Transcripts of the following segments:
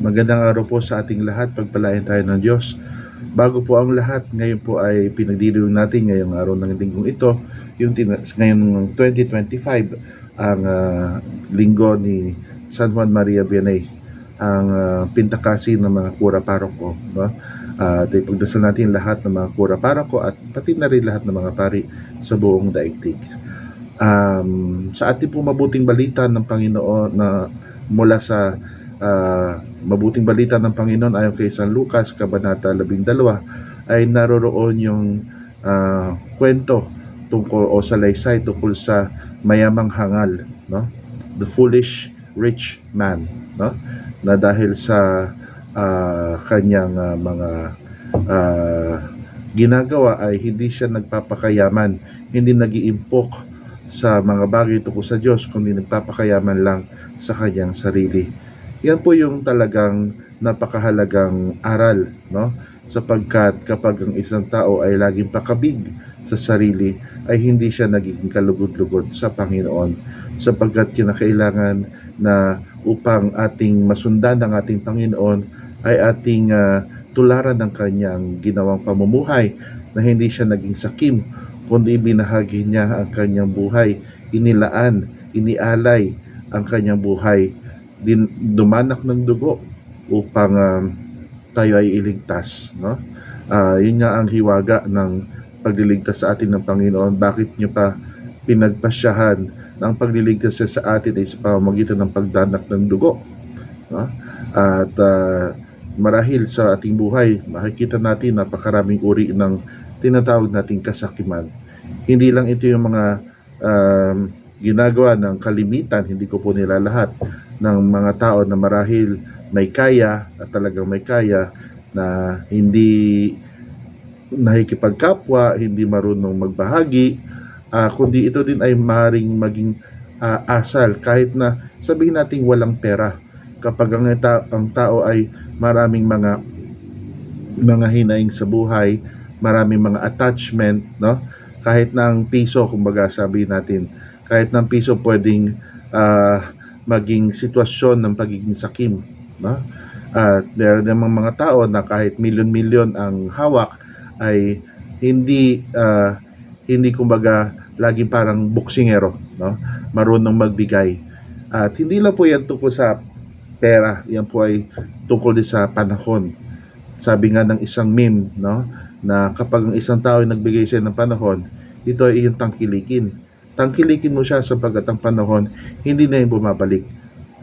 Magandang araw po sa ating lahat. Pagpalain tayo ng Diyos. Bago po ang lahat, ngayon po ay pinagdiriwang natin ngayong araw ng linggong ito, yung ngayon ng 2025, ang ah, linggo ni San Juan Maria Vianney, ang ah, pintakasi ng mga kura paroko. No? At ipagdasal natin lahat ng mga kura paroko at pati na rin lahat ng mga pari sa buong daigdig. Um, sa ating po mabuting balita ng Panginoon na mula sa ah, mabuting balita ng Panginoon ayon kay San Lucas, Kabanata 12, ay naroroon yung ah, kwento tungkol o salaysay tungkol sa mayamang hangal, no? The foolish rich man, no? Na dahil sa ah, kanyang ah, mga ah, ginagawa ay hindi siya nagpapakayaman, hindi nag-iimpok sa mga bagay tungkol sa Diyos, kundi nagpapakayaman lang sa kanyang sarili. Yan po yung talagang napakahalagang aral, no? Sapagkat kapag ang isang tao ay laging pakabig sa sarili, ay hindi siya nagiging kalugod-lugod sa Panginoon. Sapagkat kinakailangan na upang ating masundan ng ating Panginoon ay ating ah, tularan ng kanyang ginawang pamumuhay na hindi siya naging sakim, kundi binahagi niya ang kanyang buhay, inilaan, inialay ang kanyang buhay din dumanak ng dugo upang um, tayo ay iligtas no? Ah, yun nga ang hiwaga ng pagliligtas sa atin ng Panginoon. Bakit niyo pa pinagpasyahan ng pagliligtas siya sa atin ay sa pamamagitan ng pagdanak ng dugo no? at ah, marahil sa ating buhay makikita natin napakaraming uri ng tinatawag nating kasakiman. Hindi lang ito yung mga um, ginagawa ng kalimitan hindi ko po nila lahat ng mga tao na marahil may kaya at talagang may kaya na hindi nakikipagkapwa, hindi marunong magbahagi, ah, kundi ito din ay maring maging ah, asal kahit na sabihin nating walang pera kapag ang, ta- ang tao ay maraming mga mga hinaing sa buhay, maraming mga attachment, no? Kahit na ang piso, kumbaga sabi natin, kahit ang piso pwedeng ah, maging sitwasyon ng pagiging sakim, no? At meron namang mga tao na kahit milyon-milyon ang hawak ay hindi ah, hindi kumbaga laging parang boksingero, no? Marunong magbigay. At hindi lang po yan tungkol sa pera, yan po ay tungkol din sa panahon. Sabi nga ng isang meme, no? Na kapag ang isang tao ay nagbigay siya ng panahon, ito ay iyong tangkilikin. Tangkilikin mo siya sapagkat ang panahon hindi na yung bumabalik.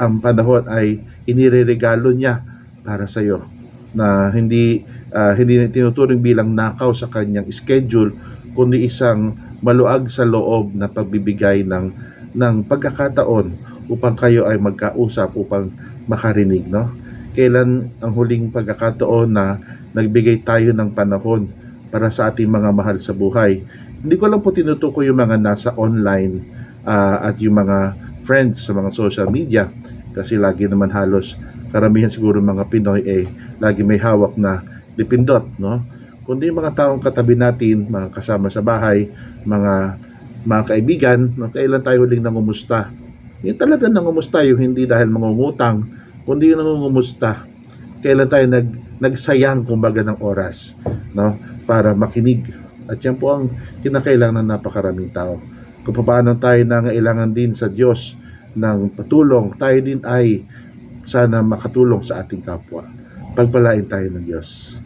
Ang panahon ay inireregalo niya para sa iyo na hindi ah, hindi tinuturing bilang nakaw sa kanyang schedule kundi isang maluag sa loob na pagbibigay ng ng pagkakataon upang kayo ay magkausap upang makarinig no kailan ang huling pagkakataon na nagbigay tayo ng panahon para sa ating mga mahal sa buhay hindi ko lang po tinutukoy yung mga nasa online ah, at yung mga friends sa mga social media. Kasi lagi naman halos karamihan siguro mga Pinoy eh lagi may hawak na dipindot no? Kundi yung mga taong katabi natin mga kasama sa bahay mga mga kaibigan no, kailan tayo huling nangumusta yung talaga nangumusta yung hindi dahil mangungutang kundi yung nangungumusta. Kailan tayo nag nagsayang kumbaga ng oras no? Para makinig at yan po ang kinakailangan ng napakaraming tao kung paano tayo nangailangan din sa Diyos ng patulong tayo din ay sana makatulong sa ating kapwa. Pagpalain tayo ng Diyos.